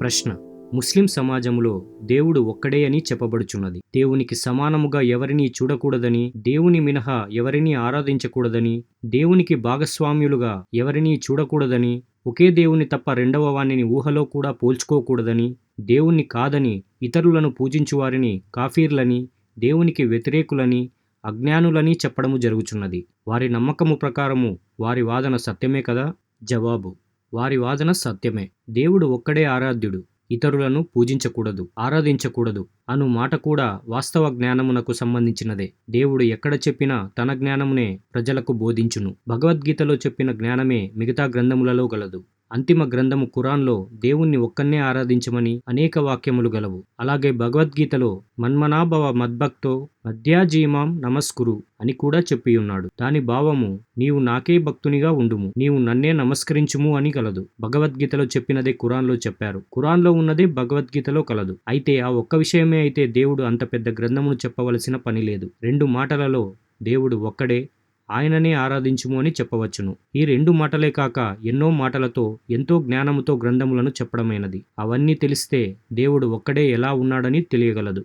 ప్రశ్న. ముస్లిం సమాజంలో దేవుడు ఒక్కడే అని చెప్పబడుచున్నది. దేవునికి సమానముగా ఎవరినీ చూడకూడదని దేవుని మినహా ఎవరినీ ఆరాధించకూడదని దేవునికి భాగస్వామ్యులుగా ఎవరినీ చూడకూడదని ఒకే దేవుని తప్ప రెండవ వాణిని ఊహలో కూడా పోల్చుకోకూడదని దేవుణ్ణి కాదని ఇతరులను పూజించువారిని కాఫీర్లని దేవునికి వ్యతిరేకులని అజ్ఞానులని చెప్పడము జరుగుచున్నది. వారి నమ్మకము ప్రకారము వారి వాదన సత్యమే కదా? జవాబు. వారి వాదన సత్యమే. దేవుడు ఒక్కడే ఆరాధ్యుడు ఇతరులను పూజించకూడదు ఆరాధించకూడదు అను మాట కూడా వాస్తవ జ్ఞానమునకు సంబంధించినదే. దేవుడు ఎక్కడ చెప్పినా తన జ్ఞానమునే ప్రజలకు బోధించును. భగవద్గీతలో చెప్పిన జ్ఞానమే మిగతా గ్రంథములలో గలదు. అంతిమ గ్రంథము ఖురాన్లో దేవుణ్ణి ఒక్కన్నే ఆరాధించమని అనేక వాక్యములు గలవు. అలాగే భగవద్గీతలో మన్మనాభవ మద్భక్తో మధ్యాజీమాం నమస్కురు అని కూడా చెప్పి ఉన్నాడు దాని భావము నీవు నాకే భక్తునిగా ఉండుము నీవు నన్నే నమస్కరించుము అని కలదు భగవద్గీతలో చెప్పినదే ఖురాన్లో చెప్పారు. ఖురాన్లో ఉన్నదే భగవద్గీతలో కలదు. అయితే ఆ ఒక్క విషయమే అయితే దేవుడు అంత పెద్ద గ్రంథమును చెప్పవలసిన పని లేదు. రెండు మాటలలో దేవుడు ఒక్కడే ఆయననే ఆరాధించుము అని చెప్పవచ్చును. ఈ రెండు మాటలే కాక ఎన్నో మాటలతో ఎంతో జ్ఞానముతో గ్రంథములను చెప్పడమైనది. అవన్నీ తెలిస్తే దేవుడు ఒక్కడే ఎలా ఉన్నాడని తెలియగలదు.